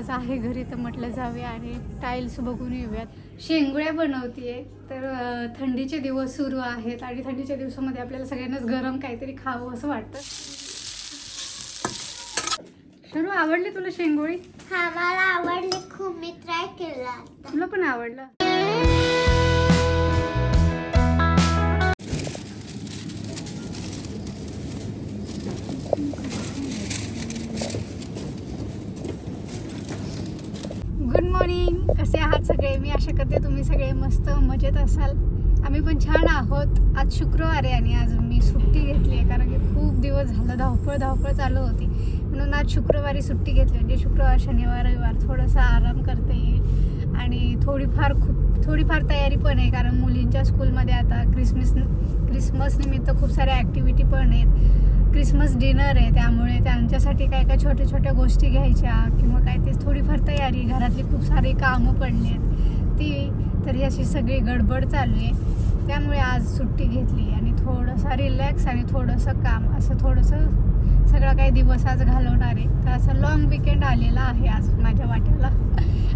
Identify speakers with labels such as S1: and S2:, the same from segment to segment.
S1: आज आहे घरी तर म्हटलं जाऊया आणि टाईल्स बघून येऊयात. शेंगुळ्या बनवतीये तर थंडीचे दिवस सुरू आहेत आणि थंडीच्या दिवसामध्ये आपल्याला सगळ्यांनाच गरम काहीतरी खावं असं वाटतं. शरू आवडली तुला शेंगोळी?
S2: हा मला आवडली. खूप मी ट्राय केला
S1: तुला पण आवडलं? गुड मॉर्निंग कसे आहात सगळे? मी आशा करते तुम्ही सगळे मस्त मजेत असाल. आम्ही पण छान आहोत. आज शुक्रवार आहे आणि आज मी सुट्टी घेतली आहे कारण की खूप दिवस झालं धावपळ धावपळ चालू होती. म्हणून आज शुक्रवारी सुट्टी घेतली म्हणजे शुक्रवार शनिवार रविवार थोडासा आराम करता येईल आणि थोडीफार खूप थोडीफार तयारी पण आहे कारण मुलींच्या स्कूलमध्ये आता क्रिसमस क्रिसमस निमित्त खूप साऱ्या ॲक्टिव्हिटी पण आहेत. क्रिसमस डिनर आहे त्यामुळे त्यांच्यासाठी काय काय छोट्या छोट्या गोष्टी घ्यायच्या किंवा काय ते थोडीफार तयारी घरातली खूप सारी कामं पडली आहेत ती तर ही अशी सगळी गडबड चालू आहे. त्यामुळे आज सुट्टी घेतली आणि थोडंसं रिलॅक्स आणि थोडंसं काम असं थोडंसं सगळा काही दिवस आज घालवणार आहे. तर असं लॉंग विकेंड आलेला आहे आज माझ्या वाट्याला.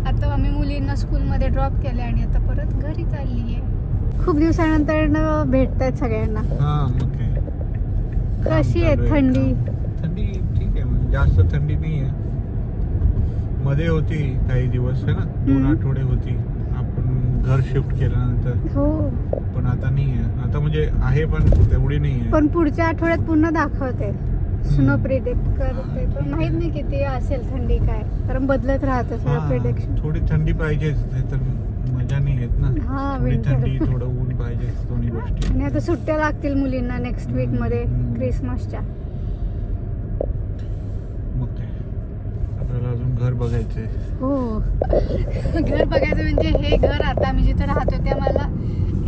S1: आता आम्ही मुलींना स्कूलमध्ये ड्रॉप केले आणि आता परत घरी चालली आहे खूप दिवसानंतर भेटत आहेत सगळ्यांना. कशी आहे थंडी.
S3: थंडी ठीक आहे म्हणजे जास्त थंडी नाही आहे. मध्ये होती काही दिवस आहे ना? दोन. आठवडे होती. आपण घर शिफ्ट केल्यानंतर.
S1: हो.
S3: पण आता नाही आहे. आता म्हणजे आहे पण तेवढी नाही आहे.
S1: पण पुढच्या आठवड्यात पुन्हा दाखवते. स्नो. प्रिडिक्ट करते. पण माहीत नाही किती असेल थंडी काय. कारण बदलत राहतं सगळं
S3: हा,
S1: प्रिडिक्शन
S3: थोडी थंडी पाहिजेच नाही तर मजा नाही येत ना
S1: हा,
S3: थोडी
S1: winter.
S3: थंडी थोडं ऊन पाहिजे दोन्ही गोष्टी.
S1: आणि आता सुट्ट्या लागतील मुलींना नेक्स्ट
S3: वीकमध्ये.
S1: क्रिसमसच्या
S3: मग काय? आपल्याला अजून घर बघायचंय.
S1: हो. घर बघायचं म्हणजे हे घर आता आम्ही जिथं राहतो ते मला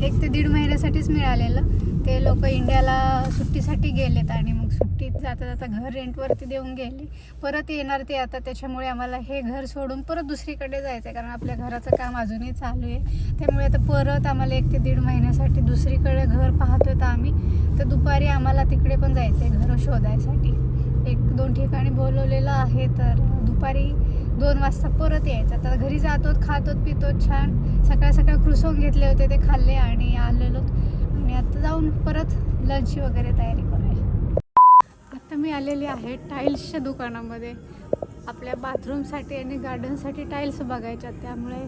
S1: एक ते दीड महिन्यासाठीच मिळालेलं. ते लोक इंडियाला सुट्टीसाठी गेलेत आणि मग जाता जाता घर रेंटवरती देऊन गेली. परत येणार ते आता त्याच्यामुळे आम्हाला हे घर सोडून परत दुसरीकडे जायचं आहे कारण आपल्या घराचं काम अजूनही चालू आहे. त्यामुळे आता परत आम्हाला एक ते दीड महिन्यासाठी दुसरीकडे घर पाहतो तर आम्ही. तर दुपारी आम्हाला तिकडे पण जायचं आहे घरं शोधायसाठी. एक दोन ठिकाणी बोलवलेलं आहे तर दुपारी दोन वाजता परत यायचं. तर घरी जातो खातो पितो छान. सकाळ सकाळ क्रुसवून घेतले होते ते खाल्ले आणि आलेलो. आणि आता जाऊन परत लंच वगैरे तयारी करू. मी आलेली आहे टाईल्सच्या दुकानामध्ये. आपल्या बाथरूमसाठी आणि गार्डनसाठी टाईल्स बघायच्या त्यामुळे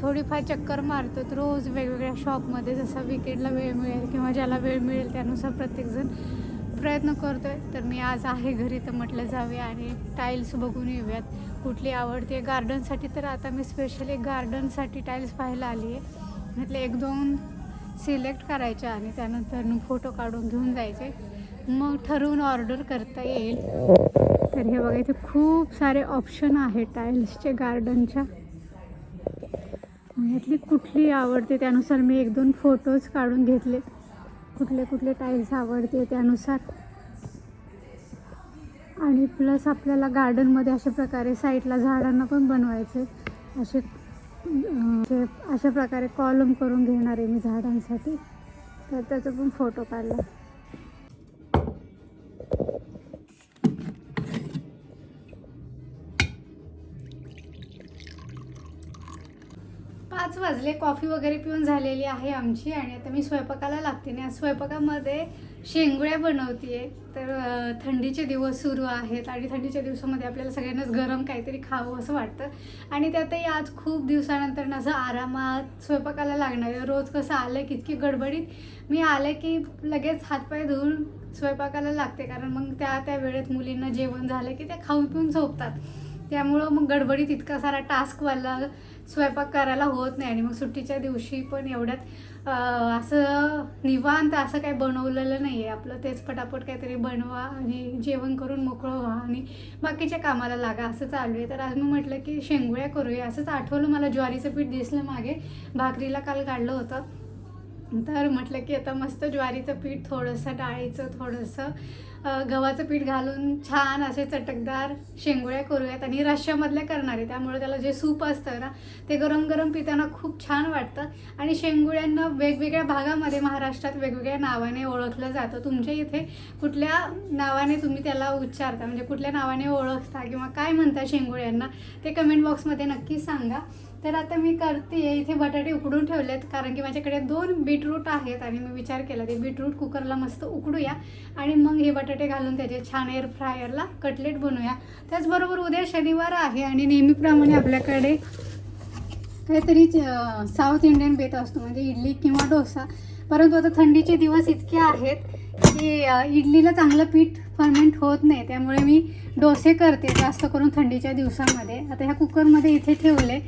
S1: थोडीफार चक्कर मारतो. रोज वेगवेगळ्या शॉपमध्ये जसा विकेंडला वेळ मिळेल किंवा ज्याला वेळ मिळेल त्यानुसार प्रत्येकजण प्रयत्न करतो आहे तर मी आज आहे घरी तर म्हटलं जावे आणि टाईल्स बघून येऊयात. कुठली आवडते गार्डनसाठी तर आता मी स्पेशली गार्डनसाठी टाईल्स पाहायला आली आहे. म्हटलं एक दोन सिलेक्ट करायच्या आणि त्यानंतर फोटो काढून घेऊन जायचे. मग ठरवून ऑर्डर करता येईल. तर हे बघा इथे खूप सारे ऑप्शन आहेत टाईल्सचे गार्डनच्या. यातली कुठली आवडते त्यानुसार मी एक दोन फोटोज काढून घेतले. कुठले कुठले टाईल्स आवडते त्यानुसार. आणि प्लस आपल्याला गार्डनमध्ये अशा प्रकारे साईडला झाडांना पण बनवायचे. असे असे अशा प्रकारे कॉलम करून घेणार आहे मी झाडांसाठी. तर त्याचा पण फोटो काढला. पाच वाजले कॉफी वगैरे पिऊन झालेली आहे आमची आणि आता मी स्वयंपाकाला लागते आणि स्वयंपाकामध्ये शेंगुळ्या बनवते तर थंडीचे दिवस सुरू आहेत आणि थंडीच्या दिवसामध्ये आपल्याला सगळ्यांनाच गरम काहीतरी खावं असं वाटतं. आणि त्यातही आज खूप दिवसानंतर असं आरामात स्वयंपाकाला लागणार. आहे रोज कसं आलं की इतकी गडबडीत मी आले की लगेच हातपाय धुवून स्वयंपाकाला लागते. कारण मग त्या त्या वेळेत मुलींना जेवण झालं की त्या खाऊन पिऊन झोपतात. त्यामुळं मग गडबडीत इतका सारा टास्कवाला स्वयंपाक करायला होत नाही आणि मग सुट्टीच्या दिवशी पण एवढ्यात असं निवांत असं काही बनवलेलं नाही आहे आपलं तेच पटापट काहीतरी बनवा आणि जेवण करून मोकळं व्हा आणि बाकीच्या कामाला लागा असं चालू आहे. तर आज मी म्हटलं की शेंगुळ्या करूया. असंच आठवलं मला ज्वारीचं पीठ दिसलं मागे. भाकरीला काल काढलं होतं. तर म्हटलं की आता मस्त ज्वारीचं पीठ थोडंसं डाळीचं थोडंसं गव्हाचं पीठ घालून छान असे चटकदार शेंगुळ्या करूयात आणि रश्श्यामधल्या करणार आहे. त्यामुळे त्याला जे सूप असतं ना ते गरम गरम पिताना खूप छान वाटतं. आणि शेंगुळ्यांना वेगवेगळ्या भागामध्ये महाराष्ट्रात वेगवेगळ्या नावाने ओळखलं जातं. तुमच्या इथे कुठल्या नावाने तुम्ही त्याला उच्चारता? म्हणजे कुठल्या नावाने ओळखता? किंवा काय म्हणता शेंगुळ्यांना? ते कमेंट बॉक्समध्ये नक्की सांगा. तर आता मी करते इथे बटाटे उकडून ठेवलेत कारण की माझ्याकडे दोन बीटरूट आहेत आणि मी विचार केला ते बीटरूट कुकरला मस्त उकडूया. आणि मग हे बटाटे घालून त्याचे छान एअर फ्रायरला कटलेट बनवूया. त्याचबरोबर उद्या शनिवार आहे आणि नेहमीप्रमाणे आपल्याकडे काहीतरी साऊथ इंडियन बेत असतो म्हणजे इडली किंवा डोसा. परंतु आता थंडीचे दिवस इतके आहेत की इडलीला चांगलं पीठ फर्मेंट होत नाही. त्यामुळे मी डोसे करते जास्त करून थंडीच्या दिवसामध्ये. आता ह्या कुकरमध्ये इथे ठेवले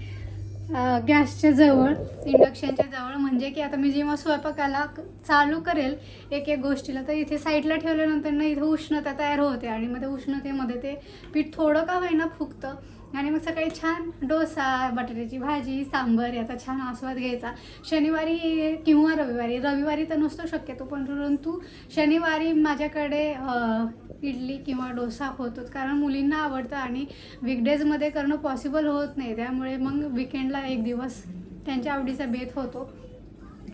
S1: गॅसच्या जवळ इंडक्शनच्या जवळ. म्हणजे की आता मी जेव्हा स्वयंपाकाला चालू करेल एक एक गोष्टीला तर इथे साईडला ठेवल्यानंतर ना इथे उष्णता तयार होते आणि मग त्या उष्णतेमध्ये ते पीठ थोडं का होईना फुगतं. आणि मग सकाळी छान डोसा बटाट्याची भाजी सांबर याचा छान आस्वाद घ्यायचा. शनिवारी किंवा रविवारी रविवारी तर नसतो शक्यतो पण परंतु शनिवारी माझ्याकडे इडली किंवा डोसा होतोच कारण मुलींना आवडतं आणि वीकडेजमध्ये करणं पॉसिबल होत नाही. त्यामुळे मग विकेंडला एक दिवस त्यांच्या आवडीचा बेत होतो.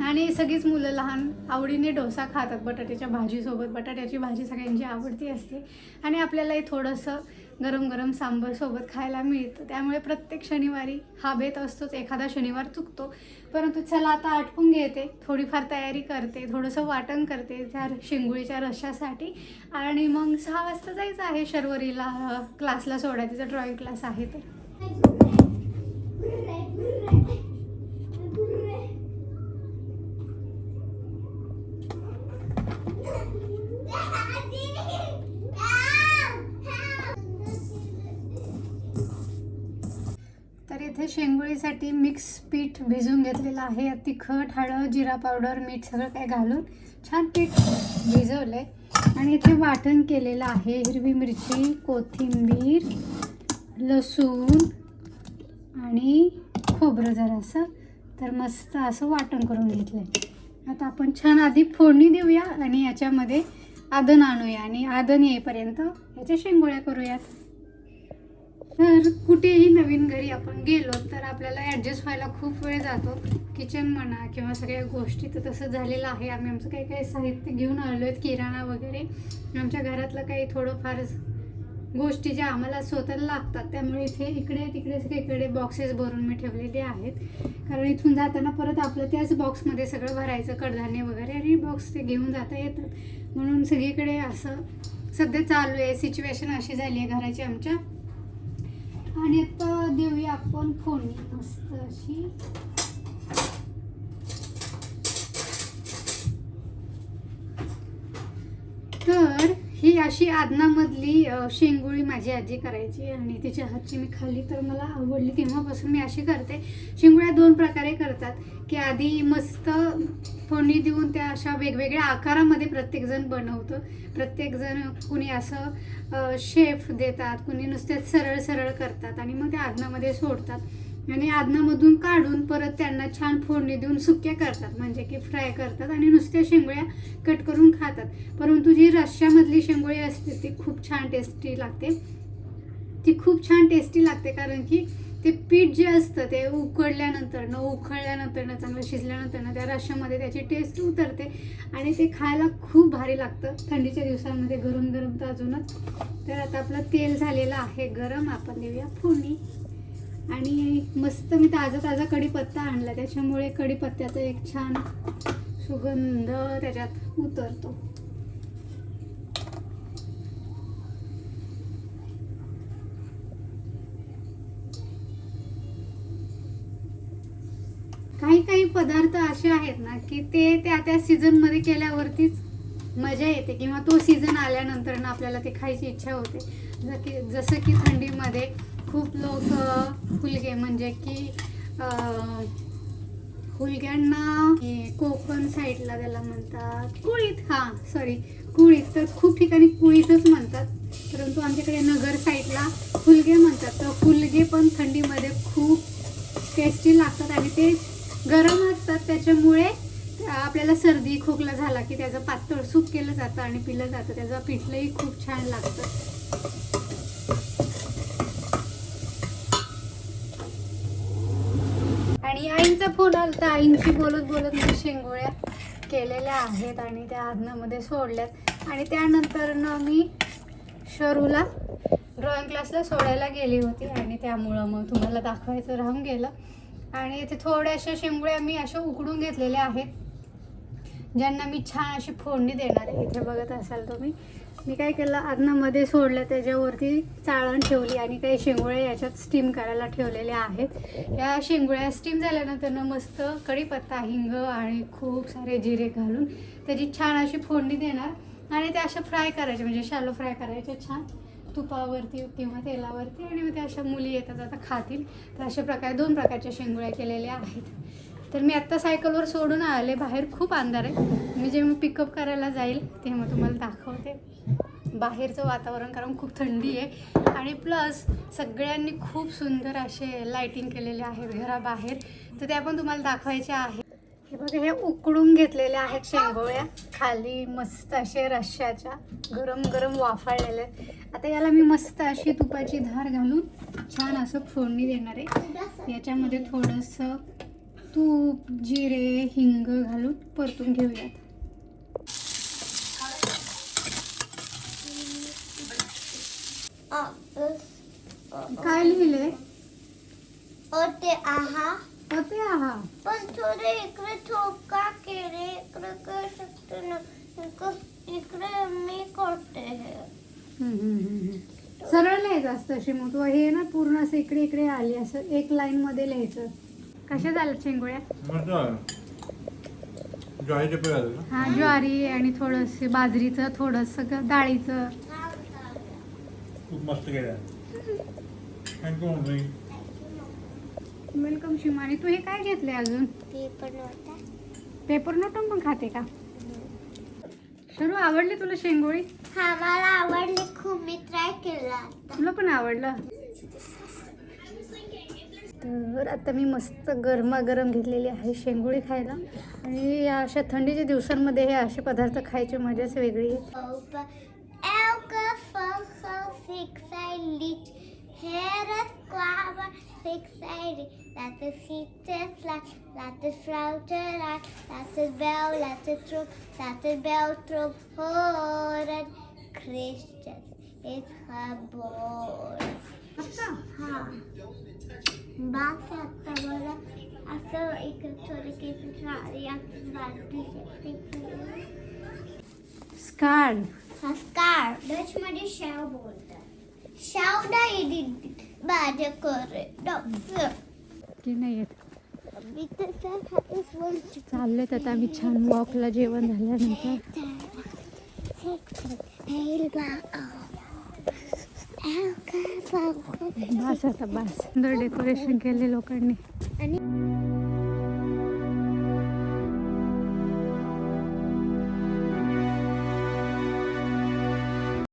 S1: आणि सगळीच मुलं लहान आवडीने डोसा खातात बटाट्याच्या भाजीसोबत. बटाट्याची भाजी सगळ्यांची आवडती असते. आणि आपल्यालाही थोडंसं गरम गरम सांबरसोबत खायला मिळतं. त्यामुळे प्रत्येक शनिवारी हा बेत असतोच. एखादा शनिवार चुकतो. परंतु चला आता आटपून घेते. थोडीफार तयारी करते. थोडंसं वाटण करते त्या शेंगुळीच्या रशासाठी. आणि मग सहा वाजता जायचं आहे शर्वरीला. क्लासला सोडायचं. तिचा ड्रॉइंग क्लास आहे तर इथे शेंगोळीसाठी मिक्स पीठ भिजून घेतलेलं आहे. तिखट हळद जिरा पावडर मीठ सगळं काय घालून छान पीठ भिजवलं आहे आणि इथे वाटण केलेलं आहे. हिरवी मिरची कोथिंबीर लसूण आणि खोबरं जरासं. तर मस्त असं वाटण करून घेतलं आहे आता आपण छान आधी फोडणी देऊया आणि याच्यामध्ये आदन आणूया. आणि आदन येईपर्यंत याच्या शेंगोळ्या करूयात. तर कुठेही नवीन घरी आपण गेलो तर आपल्याला ॲडजस्ट व्हायला खूप वेळ जातो. किचन म्हणा किंवा सगळ्या गोष्टी तर तसं झालेलं आहे. आम्ही आमचं काही काही साहित्य घेऊन आलो आहेत किराणा वगैरे. आमच्या घरातलं काही थोडंफार गोष्टी ज्या आम्हाला स्वतःला लागतात त्यामुळे इथे इकडे तिकडे सगळीकडे बॉक्सेस भरून मी ठेवलेले आहेत. कारण इथून जाताना परत आपलं त्याच बॉक्समध्ये सगळं भरायचं कडधान्य वगैरे आणि बॉक्स ते घेऊन जाता येतात. म्हणून सगळीकडे असं सध्या चालू आहे. सिच्युएशन अशी झाली आहे घराची आमच्या. आणि आता देऊया आपण फोडणी मस्त अशी. तर ही अशी आदनामधली शेंगोळी माझी आजी करायची आणि तिच्या हातची मी खाल्ली. तर मला आवडली तेव्हापासून मी अशी करते. शेंगुळ्या दोन प्रकारे करतात. की आधी मस्त फोडणी देऊन त्या अशा वेगवेगळ्या आकारामध्ये प्रत्येकजण बनवतं. प्रत्येकजण कुणी असं शेफ देतात कुणी नुसत्याच सरळ सरळ करतात आणि मग त्या आदनामध्ये सोडतात. आणि आदनामधून काढून परत त्यांना छान फोडणी देऊन सुक्या करतात. म्हणजे की फ्राय करतात आणि नुसत्या शेंगोळ्या कट करून खातात. परंतु जी रश्श्यामधली शेंगोळी असते ती खूप छान टेस्टी लागते. ती खूप छान टेस्टी लागते कारण की ते पीठ जे असतं ते उकडल्यानंतर न उखळल्यानंतर न चांगलं शिजल्यानंतर ना त्या रशामध्ये त्याची टेस्ट उतरते आणि ते खायला खूप भारी लागतं. थंडीच्या दिवसांमध्ये गरम गरम तर अजूनच. तर आता आपलं तेल झालेलं आहे गरम. आपण देऊया फोडणी. आणि मस्त मी ताजा ताजा कढीपत्ता आणला. त्याच्यामुळे कढीपत्त्याचा एक छान सुगंध त्याच्यात उतरतो. काही काही पदार्थ असे आहेत ना की ते त्या त्या सीझनमध्ये केल्यावरतीच मजा येते किंवा तो सीझन आल्यानंतर ना आपल्याला ते खायची इच्छा होते. जसं की जसं की थंडीमध्ये खूप लोक फुलगे म्हणजे की फुलग्यांना कोकण साईडला त्याला म्हणतात कुळीत हां सॉरी कुळीत. तर खूप ठिकाणी कुळीतच म्हणतात. परंतु आमच्याकडे नगर साईडला फुलगे म्हणतात. तर फुलगे पण थंडीमध्ये खूप टेस्टी लागतात आणि ते गरम असतात त्याच्यामुळे आपल्याला सर्दी खोकला झाला की त्याचं पातळ सूप केलं जातं आणि पिलं जातं. त्याचं पिठलंही खूप छान लागतं. आणि आईंचा फोन आला तर आईंची बोलत बोलत मी शेंगोळ्या केलेल्या आहेत आणि त्या अन्नामध्ये सोडल्यात. आणि त्यानंतर ना मी शरूला ड्रॉइंग क्लासला सोडायला गेली होती आणि त्यामुळं मग तुम्हाला दाखवायचं राहून गेलं. आणि इथे थोड्याशा शेंगोळ्या मी अशा उकडून घेतलेल्या आहेत ज्यांना मी छान अशी फोडणी देणार आहे. इथे बघत असाल तुम्ही. मी काय केलं अन्नामध्ये सोडलं त्याच्यावरती चाळण ठेवली आणि काही शेंगोळ्या याच्यात स्टीम करायला ठेवलेल्या आहेत. या शेंगोळ्या स्टीम झाल्यानंतर ना मस्त कढीपत्ता हिंग आणि खूप सारे जिरे घालून त्याची छान अशी फोडणी देणार. आणि ते अशा फ्राय करायचे म्हणजे शालो फ्राय करायच्या छान. तुपावरती किंवा तेलावरती आणि मग त्या अशा मुली येतात. आता खातील. तर अशा प्रकारे दोन प्रकारच्या शेंगोळ्या केलेल्या आहेत. तर मी आत्ता सायकलवर सोडून आले. बाहेर खूप अंधार आहे. मी जेव्हा पिकअप करायला जाईल तेव्हा तुम्हाला दाखवते. बाहेरचं वातावरण कारण खूप थंडी आहे. आणि प्लस सगळ्यांनी खूप सुंदर असे लायटिंग केलेले आहेत घराबाहेर. तर ते आपण तुम्हाला दाखवायचे आहे हे बघा हे उकडून घेतलेल्या आहेत शेंगोळ्या. खाली मस्त असे रश्श्याच्या गरम गरम वाफाळलेले आहेत. आता याला मी मस्त अशी तुपाची धार घालून छान असं फोडणी देणार आहे. याच्यामध्ये थोडंसं तूप जिरे हिंग घालून परतून घेऊयात. काय लिहिलंय?
S2: होते आहा.
S1: होते आहा.
S2: पण थोडे इकडे ठोका केले इकडे करू शकतो ना इकडे मी करते हे.
S1: हम्म, हम्म, हम्म, हम्म. सरळ लिहायचं असतं अशी मग तू हे ना पूर्ण असं इकडे इकडे आली असं एक लाईन मध्ये लिहायचं. कशा झाल्या शेंगोळ्या? हा ज्वारी आणि थोडंसं बाजरीचं थोडंसं ग- डाळीचं.
S3: खूप मस्त
S1: वेलकम शिमानी तू हे काय घेतलंय अजून?
S2: पण होता
S1: पेपर नोटून पण खाते का? शरू आवडली तुला शेंगोळी?
S2: हा मला आवडले. खूप मी ट्राय केला
S1: तुला पण आवडलं? तर आता मी मस्त गरमागरम घेतलेली आहे शेंगोळी खायला. आणि या अशा थंडीच्या दिवसांमध्ये हे असे पदार्थ खायची मजाच वेगळी आहे.
S2: Hera's clover fixated. Let the seaters fly, let the flouter rise, let the bell, let the troop, let the bell troop. Horrid Christus is her born. Bak hatta böyle asıl ilk sonraki yaptım ben bir şey
S1: Scarf.
S2: Scarf. Dutch Muddy Shell दिदी माझ्या करे doctor
S1: की नाही येत चाललेत आता आम्ही छान वॉकला जेवण झाल्यानंतर बस आता बस सुंदर डेकोरेशन केले लोकांनी
S2: आणि